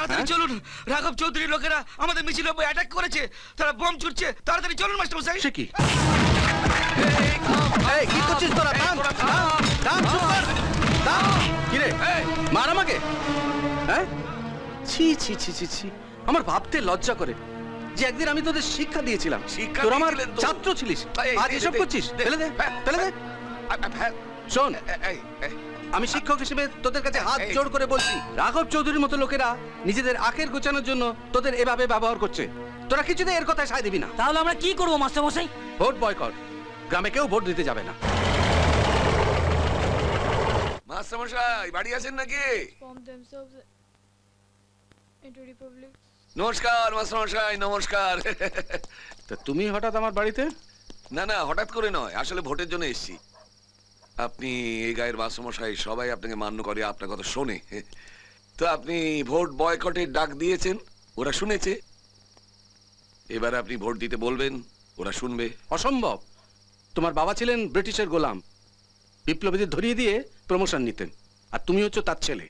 তাড়াতাড়ি হ্যাঁ? চলুন। রাঘব চৌধুরীর লোকেরা আমাদের মিছিল অ্যাটাক করেছে। তারা বম ছুটছে। তাড়াতাড়ি চলুন মাস্টার মশাই সে কি? এই, কি করছিস তোরা? কর, কি রে? মার আমাকে? হ্যাঁ? ছি ছি ছি ছি ছি। আমার ভাবতে লজ্জা করে যে একদিন আমি তোদের শিক্ষা দিয়েছিলাম। তোর আমার ছাত্র ছিলিস। আজ এসব করছিস? দে, ফেলে দে হ্যাঁ, ফেলে দে। হ্যাঁ, শোন। আমি শিক্ষক হিসেবে তোদের কাছে হাত। জোড় করে বলছি রাঘব চৌধুরীর মতো লোকেরা নিজেদের আখের গোছানোর জন্য তোদের এভাবে ব্যবহার করছে। তোরা কিছুতে এর কথায় সায় দিবি না। তাহলে আমরা কি করব মাস্টার মশাই ভোট বয়কট গ্রামে কেউ ভোট দিতে যাবে না। মাস্টার মশাই বাড়ি আছেন নাকি. নমস্কার মাস্টার মশাই নমস্কার। তা তুমি হঠাৎ আমার বাড়িতে? না না হঠাৎ করে নয় আসলে ভোটের জন্য এসেছি। আপনি এই গায়ের বাসমশাই সবাই আপনাকে মান্য করে, আপনার কথা শোনে। তো আপনি ভোট বয়কটের ডাক দিয়েছেন, ওরা শুনেছে। এবার আপনি ভোট দিতে বলবেন, ওরা শুনবে। অসম্ভব। তোমার বাবা ছিলেন ব্রিটিশের গোলাম। বিপ্লবীদের ধরিয়ে দিয়ে প্রমোশন নিতেন। আর তুমি হচ্ছ তার ছেলে।